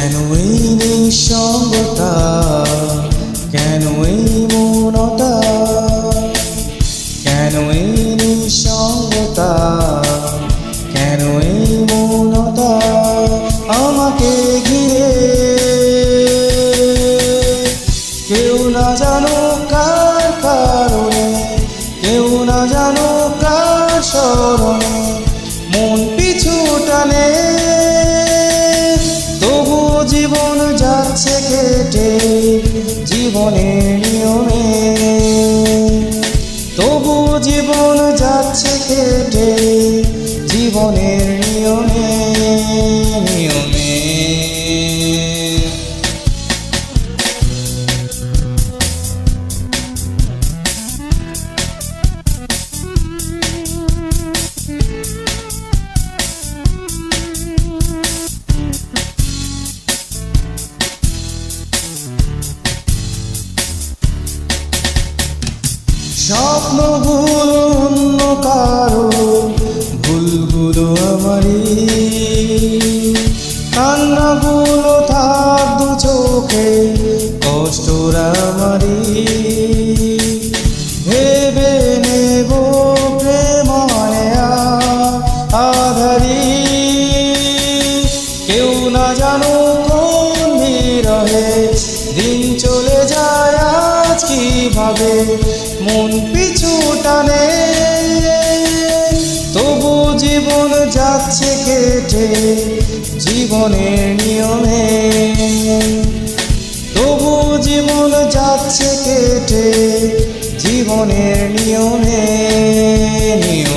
কেন এই নিঃসঙ্গতা? কেন এই মৌনতা? কেন এই নিঃসঙ্গতা? কেন এই মৌনতা? আমাকে ঘিরে কেউ না জানো কার কারণে, কেউ না জানো কার স্মরণে, মন জীবনের নিয়মে তবু জীবন যাচ্ছে কেটে জীবনের নিয়মে। স্বপ্নগুলো অন্য কারও, ভুলগুলো আমারই। কান্নাগুলো তার দু চোখে, কষ্টরা আমারই। ভেবে নেব প্রেমনে আধারি। কেউ না জানো কোন বিরহে দিন চলে কীভাবে মন পিছু টানে। তবু জীবন যাচ্ছে কেটে জীবনের নিয়মে। তবু জীবন যাচ্ছে কেটে জীবনের নিয়মে। নিয়মে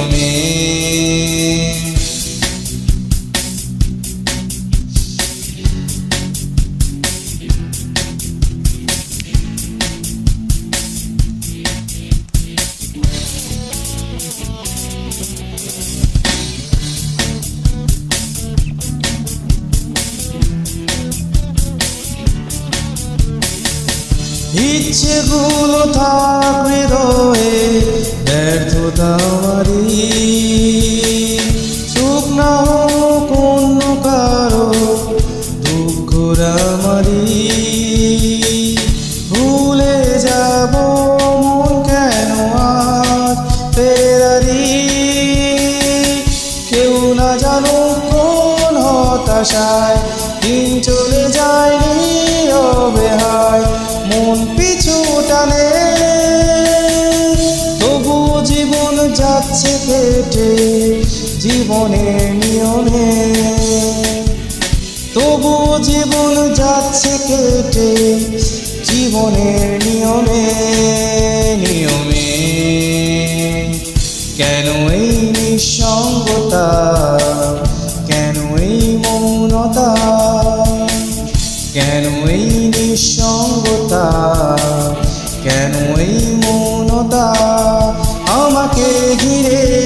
ইচ্ছেগুলো থাক হৃদয়ে ব্যর্থতা আমারই সুখ না হোক অন্য কারও দুঃখ আমারই ভুলে যাব মন কেন আজ ফেরারি। কেউ না জানো কোন হতাশায়, দিন চলে যায় নীরবে জীবনের নিয়মে তবু জীবন যাচ্ছে কেটে জীবনের নিয়মে নিয়মে কেন এই নিঃসঙ্গতা? কেন এই মৌনতা? কেন এই নিঃসঙ্গতা? কেন এই মৌনতা? আমাকে ঘিরে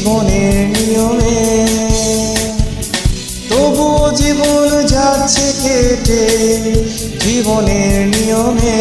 জীবনের নিয়মে। তবু জীবন যাচ্ছে কেটে জীবনের নিয়মে।